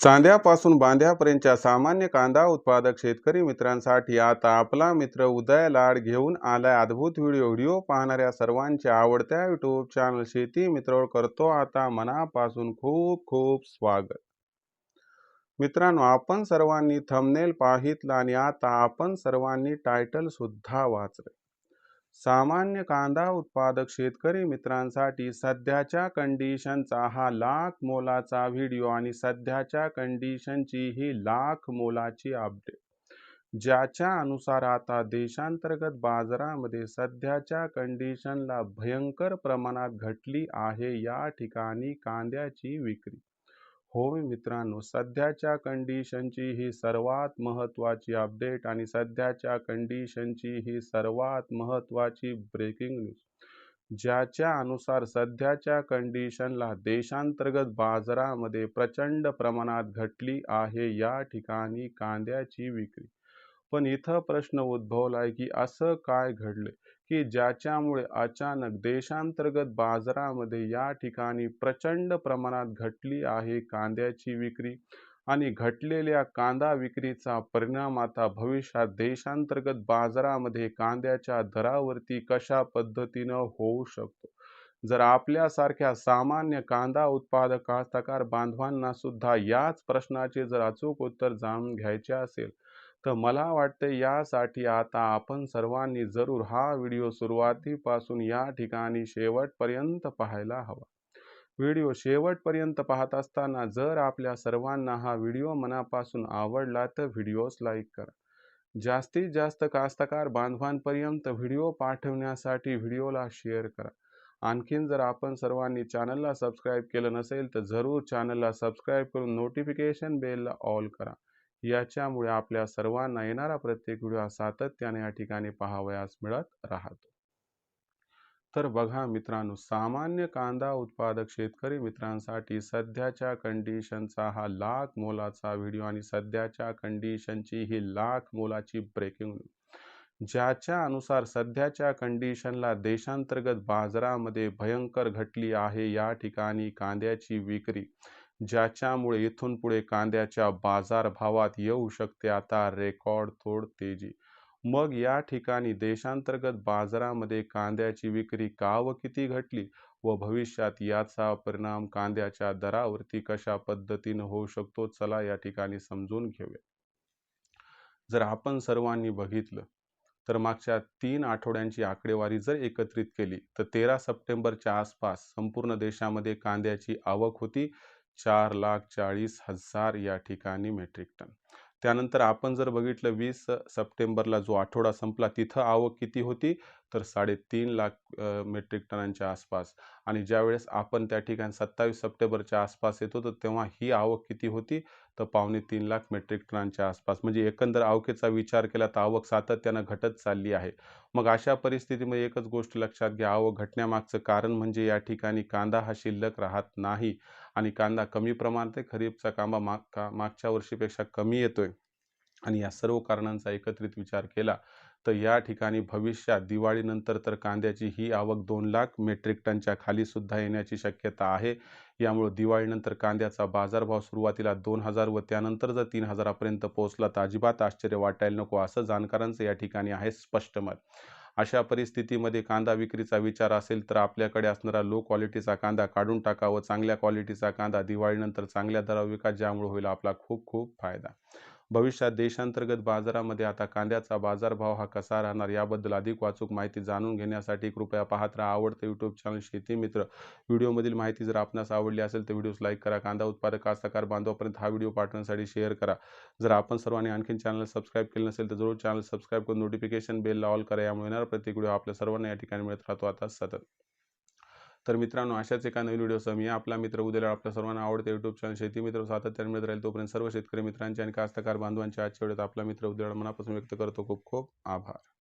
चांद्यापासून बांद्यापर्यंतच्या सामान्य कांदा उत्पादक शेतकरी मित्रांसाठी आता आपला मित्र उदय लाड घेऊन आलाय अद्भुत व्हिडिओ. व्हिडिओ पाहणाऱ्या सर्वांच्या आवडत्या युट्यूब चॅनल शेती मित्रवर करतो आता मनापासून खूप खूप स्वागत. मित्रांनो आपण सर्वांनी थंबनेल पाहितला आणि आता आपण सर्वांनी टायटल सुद्धा वाचलं सामान्य कांदा उत्पादक शेतकरी मित्रांसाठी सध्याच्या कंडिशनचा हा लाख मोलाचा व्हिडिओ आणि सध्याच्या कंडिशनची ही लाख मोलाची अपडेट ज्याच्या अनुसार आता देशांतर्गत बाजारामध्ये सध्याच्या कंडिशनला भयंकर प्रमाणात घटली आहे या ठिकाणी कांद्याची विक्री. होय मित्रांनो सध्याच्या कंडिशनची ही सर्वात महत्त्वाची अपडेट आणि सध्याच्या कंडिशनची ही सर्वात महत्त्वाची ब्रेकिंग न्यूज ज्याच्या अनुसार सध्याच्या कंडिशनला देशांतर्गत बाजारामध्ये प्रचंड प्रमाणात घटली आहे या ठिकाणी कांद्याची विक्री. पण इथं प्रश्न उद्भवलाय की असं काय घडलं? की ज्याच्यामुळे अचानक देशांतर्गत बाजारामध्ये या ठिकाणी प्रचंड प्रमाणात घटली आहे कांद्याची विक्री आणि घटलेल्या कांदा विक्रीचा परिणाम आता भविष्यात देशांतर्गत बाजारामध्ये कांद्याच्या दरावरती कशा पद्धतीनं होऊ शकतो? जर आपल्यासारख्या सामान्य कांदा उत्पादक कास्तकार बांधवांना सुद्धा याच प्रश्नाचे जर अचूक उत्तर जाणून घ्यायचे असेल तर मला वाटते यासाठी आता आपण सर्वांनी जरूर हा व्हिडिओ सुरुवातीपासून या ठिकाणी शेवटपर्यंत पाहायला हवा. व्हिडिओ शेवटपर्यंत पाहत असताना जर आपल्या सर्वांना हा व्हिडिओ मनापासून आवडला तर व्हिडिओस लाईक करा. जास्तीत जास्त कास्तकार बांधवांपर्यंत व्हिडिओ पाठवण्यासाठी व्हिडिओला शेअर करा. आणखीन जर आपण सर्वांनी चॅनलला सबस्क्राईब केलं नसेल तर जरूर चॅनलला सबस्क्राईब करून नोटिफिकेशन बेलला ऑल करा. याच्यामुळे आपल्या सर्वांना येणारा प्रत्येक व्हिडिओ सातत्याने या ठिकाणी पाहावयास मिळत राहतो. तर बघा मित्रांनो सामान्य कांदा उत्पादक शेतकरी मित्रांसाठी सध्याच्या कंडिशनचा हा लाख मोलाचा व्हिडिओ आणि सध्याच्या कंडिशनची ही लाख मोलाची ब्रेकिंग ज्याच्या अनुसार सध्याच्या कंडिशनला देशांतर्गत बाजारामध्ये भयंकर घटली आहे या ठिकाणी कांद्याची विक्री ज्याच्यामुळे इथून पुढे कांद्याच्या बाजारभावात येऊ शकते आता रेकॉर्ड तोड तेजी. मग या ठिकाणी देशांतर्गत बाजारामध्ये कांद्याची विक्री का व किती घटली व भविष्यात याचा परिणाम कांद्याच्या दरावरती कशा पद्धतीनं होऊ शकतो चला या ठिकाणी समजून घेऊया. जर आपण सर्वांनी बघितलं तर मागच्या तीन आठवड्यांची आकडेवारी जर एकत्रित केली तर तेरा सप्टेंबरच्या आसपास संपूर्ण देशामध्ये कांद्याची आवक होती. चार लाख चाळीस हजार या ठिकाणी मेट्रिक टन त्यानंतर आपण जर बघितलं वीस सप्टेंबरला जो आठवडा संपला तिथं आवक किती होती? तर साडेतीन लाख मेट्रिक टनांच्या आसपास. आणि ज्यावेळेस आपण त्या ठिकाणी सत्तावीस सप्टेंबरच्या आसपास येतो तर तेव्हा ही आवक किती होती? तर पावणे तीन लाख मेट्रिक टनांच्या आसपास. म्हणजे एकंदर आवकेचा विचार केला तर आवक सातत्यानं घटत चालली आहे. मग अशा परिस्थितीमध्ये एकच गोष्ट लक्षात घ्या आवक घटण्यामागचं कारण म्हणजे या ठिकाणी कांदा हा शिल्लक राहत नाही. आणि कांदा कमी प्रमाणात खरीपचा कांदा माग का मागच्या वर्षीपेक्षा कमी येतोय. आणि या सर्व कारणांचा एकत्रित विचार केला तर या ठिकाणी भविष्यात दिवाळीनंतर तर कांद्याची ही आवक दोन लाख मेट्रिक टनच्या खाली सुद्धा येण्याची शक्यता आहे. यामुळे दिवाळीनंतर कांद्याचा बाजारभाव सुरुवातीला दोन हजार व त्यानंतर जर तीन हजारापर्यंत पोहोचला तर अजिबात आश्चर्य वाटायला नको असं जाणकारांचं या ठिकाणी आहे स्पष्ट मत. अशा परिस्थितीमध्ये कांदा विक्रीचा विचार असेल तर आपल्याकडे असणारा लो क्वालिटीचा कांदा काढून टाका व चांगल्या क्वालिटीचा कांदा दिवाळीनंतर चांगल्या दरावर विका ज्यामुळे होईल आपला खूप खूप फायदा. भविष्यात देशांतर्गत बाजारामध्ये आता कांद्याचा बाजारभाव हा कसा राहणार याबद्दल अधिक वाचूक माहिती जाणून घेण्यासाठी कृपया पाहत राहा आवडतं यूट्यूब चॅनल शेती मित्र. व्हिडिओमधील माहिती जर आपणास आवडली असेल तर व्हिडिओस लाईक करा कांदा उत्पादक कास्तकार बांधवापर्यंत हा व्हिडिओ पाठवण्यासाठी शेअर करा. जर आपण सर्वांनी आणखीन चॅनल सबस्क्राईब केलं नसेल तर जरूर चॅनल सबस्क्राईब करून नोटिफिकेशन बेलला ऑल करा यामुळे येणार प्रत्येक व्हिडिओ आपल्या सर्वांना या ठिकाणी मिळत राहतो. आता सतत. तर मित्रांनो अशाच एका नवीन व्हिडिओसह मी आपला मित्र उद्याला आपल्या सर्वांना आवडते युट्यूब चॅनल शेती मित्र सातत्याने मिळत राहील. तोपर्यंत सर्व शेतकरी मित्रांचे आणि कास्तकार बांधवांच्या आजच्या वेळेत आपला मित्र उद्याला मनापासून व्यक्त करतो. खूप खूप आभार.